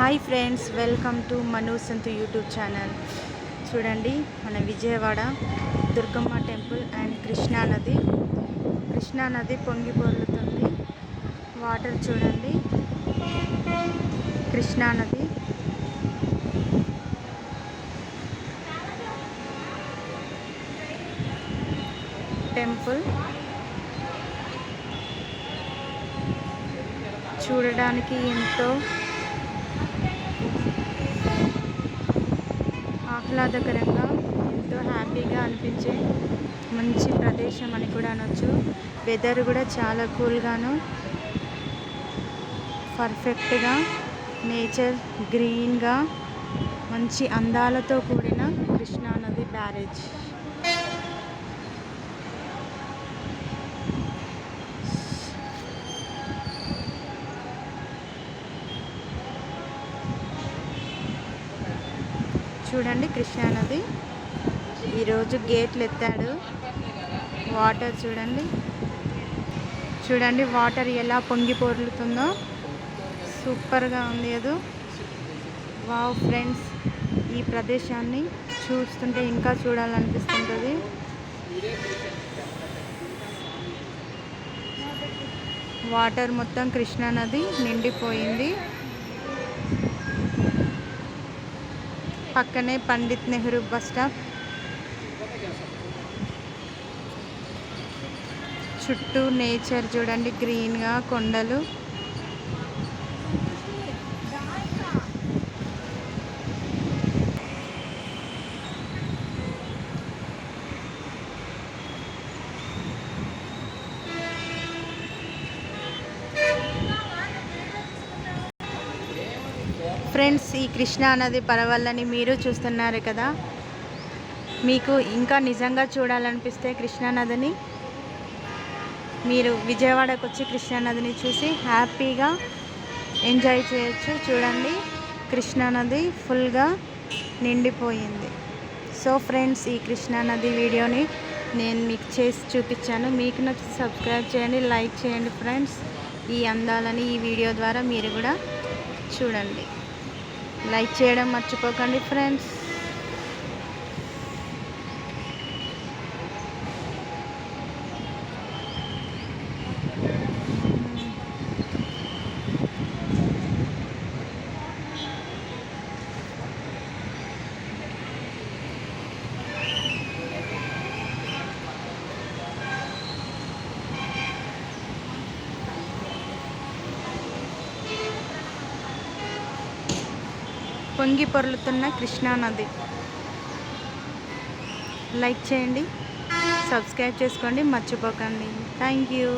Hi friends welcome to Manu Santu YouTube channel. చూడండి మన Vijayawada Durgamma temple and Krishna నది. కృష్ణా నది పొంగి పొర్లుతుంది. వాటర్ చూడండి. కృష్ణా నది. టెంపుల్. చూడడానికి ఎంతో ఆహ్లాదకరంగా ఎంతో హ్యాపీగా అనిపించే మంచి ప్రదేశం అని కూడా అనొచ్చు. వెదర్ కూడా చాలా కూల్గాను పర్ఫెక్ట్గా నేచర్ గ్రీన్గా మంచి అందాలతో కూడిన కృష్ణానది బ్యారేజ్. చూడండి కృష్ణానది. ఈరోజు గేట్లు ఎత్తాడు. వాటర్ చూడండి. చూడండి వాటర్ ఎలా పొంగి పొర్లుతుందో. సూపర్గా ఉంది అది. వావ్ ఫ్రెండ్స్ ఈ ప్రదేశాన్ని చూస్తుంటే ఇంకా చూడాలనిపిస్తుంటుంది. వాటర్ మొత్తం కృష్ణానది నిండిపోయింది. పక్కనే పండిత్ నెహ్రూ బస్ స్టాప్. చుట్టూ నేచర్ చూడండి గ్రీన్గా కొండలు. ఫ్రెండ్స్ ఈ కృష్ణా నది పరవళ్ళని మీరు చూస్తున్నారు కదా. మీకు ఇంకా నిజంగా చూడాలనిపిస్తే కృష్ణా నదిని. మీరు విజయవాడకు వచ్చి కృష్ణా నదిని చూసి హ్యాపీగా ఎంజాయ్ చేయొచ్చు. చూడండి కృష్ణా నది ఫుల్గా నిండిపోయింది. సో ఫ్రెండ్స్ ఈ కృష్ణా నది వీడియోని నేను మీకు చేసి చూపించాను. మీకు నచ్చి సబ్స్క్రైబ్ చేయండి లైక్ చేయండి ఫ్రెండ్స్. ఈ అందాలని ఈ వీడియో ద్వారా మీరు కూడా చూడండి. లైక్ చేయడం మర్చిపోకండి ఫ్రెండ్స్. పొంగి పొర్లుతున్న కృష్ణా నది. లైక్ చేయండి సబ్స్క్రైబ్ చేసుకోండి మర్చిపోకండి. Thank you.